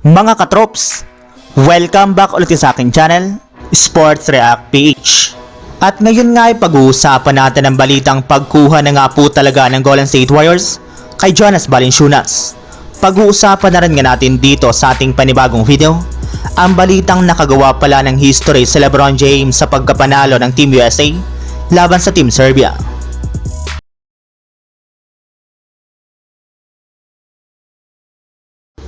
Mga katrops, welcome back ulit sa aking channel, Sports React PH. At ngayon nga ay pag-uusapan natin ang balitang pagkuha na nga po talaga ng Golden State Warriors kay Jonas Valanciunas. Pag-uusapan na rin nga natin dito sa ating panibagong video, ang balitang nakagawa pala ng history sa LeBron James sa pagkapanalo ng Team USA laban sa Team Serbia.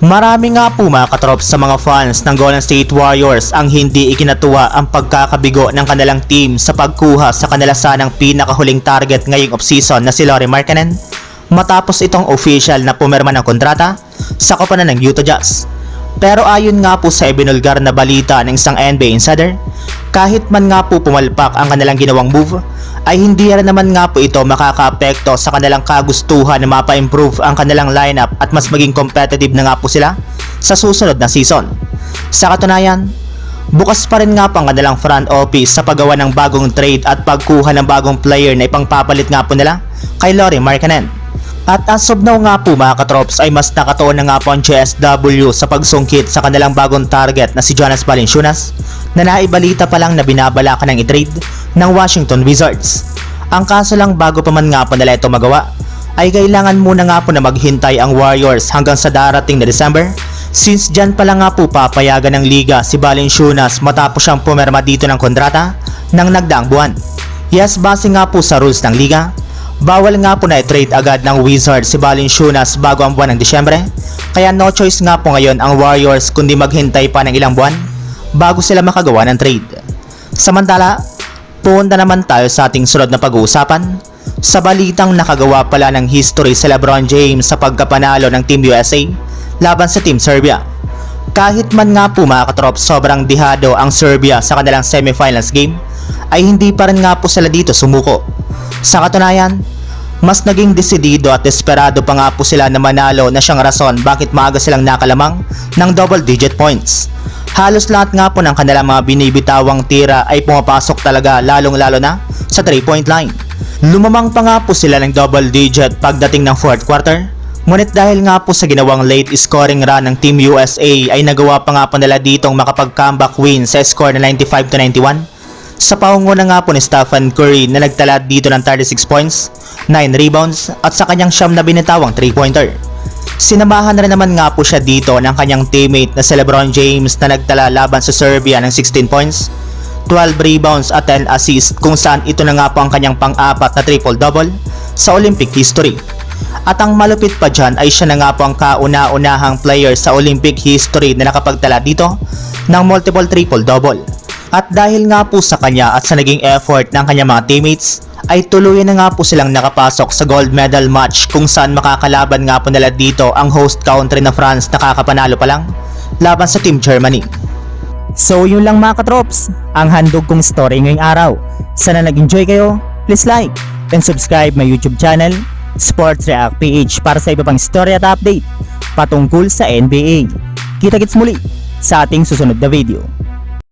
Marami nga po mga katrops sa mga fans ng Golden State Warriors ang hindi ikinatuwa ang pagkakabigo ng kanilang team sa pagkuha sa kanila sanang pinakahuling target ngayong offseason na si Lauri Markkanen matapos itong official na pumirma ng kontrata sa koponan ng Utah Jazz. Pero ayon nga po sa ibinulgar na balita ng isang NBA insider, kahit man nga po pumalpak ang kanilang ginawang move, ay hindi rin naman nga po ito makakaapekto sa kanilang kagustuhan na mapa-improve ang kanilang lineup at mas maging competitive na nga po sila sa susunod na season. Sa katunayan, bukas pa rin nga po ang kanilang front office sa paggawa ng bagong trade at pagkuha ng bagong player na ipangpapalit nga po nila kay Lauri Markkanen. At as of now nga po mga katrops ay mas nakatuon na nga po ang GSW sa pagsungkit sa kanilang bagong target na si Jonas Valanciunas na naibalita pa lang na binabalakan ng i-trade ng Washington Wizards. Ang kaso lang bago pa man nga po nila ito magawa ay kailangan muna nga po na maghintay ang Warriors hanggang sa darating na December since dyan pala nga po papayagan ng liga si Valanciunas matapos siyang pumirma dito ng kontrata ng nagdaang buwan. Yes, base nga po sa rules ng liga, Bawal nga po na i-trade agad ng Wizards si Valanciunas bago ang buwan ng Disyembre, kaya no choice nga po ngayon ang Warriors kundi maghintay pa ng ilang buwan bago sila makagawa ng trade. Samantala, punta naman tayo sa ating sunod na pag-uusapan sa balitang nakagawa pala ng history si LeBron James sa pagkapanalo ng Team USA laban sa Team Serbia. Kahit man nga po mga katrop sobrang dihado ang Serbia sa kanilang semifinals game, ay hindi pa rin nga po sila dito sumuko. Sa katunayan, mas naging desidido at desperado pa nga po sila na manalo na siyang rason bakit maaga silang nakalamang ng double digit points. Halos lahat nga po ng kanilang mga binibitawang tira ay pumapasok talaga lalong lalo na sa 3 point line. Lumamang pa nga po sila ng double digit pagdating ng 4th quarter. Ngunit dahil nga po sa ginawang late scoring run ng Team USA ay nagawa pa nga po nila ditong makapag-comeback win sa score na 95 to 91 sa paunguna nga po ni Stephen Curry na nagtala dito ng 36 points, 9 rebounds at sa kanyang siyam na binitawang 3-pointer. Sinamahan na naman nga po siya dito ng kanyang teammate na si Lebron James na nagtala laban sa Serbia ng 16 points, 12 rebounds at 10 assists kung saan ito na nga po ang kanyang pang-apat na triple-double sa Olympic history. At ang malupit pa dyan ay siya na nga po ang kauna-unahang player sa Olympic history na nakapagtala dito ng multiple triple-double. At dahil nga po sa kanya at sa naging effort ng kanyang mga teammates, ay tuluyan na nga po silang nakapasok sa gold medal match kung saan makakalaban nga po nila dito ang host country na France na kakapanalo pa lang laban sa Team Germany. So yun lang mga katrops, ang handog kong story ngayong araw. Sana nag-enjoy kayo, please like and subscribe my YouTube channel, Sports React PH para sa iba pang story at update patungkol sa NBA. Kita-kits muli sa ating susunod na video.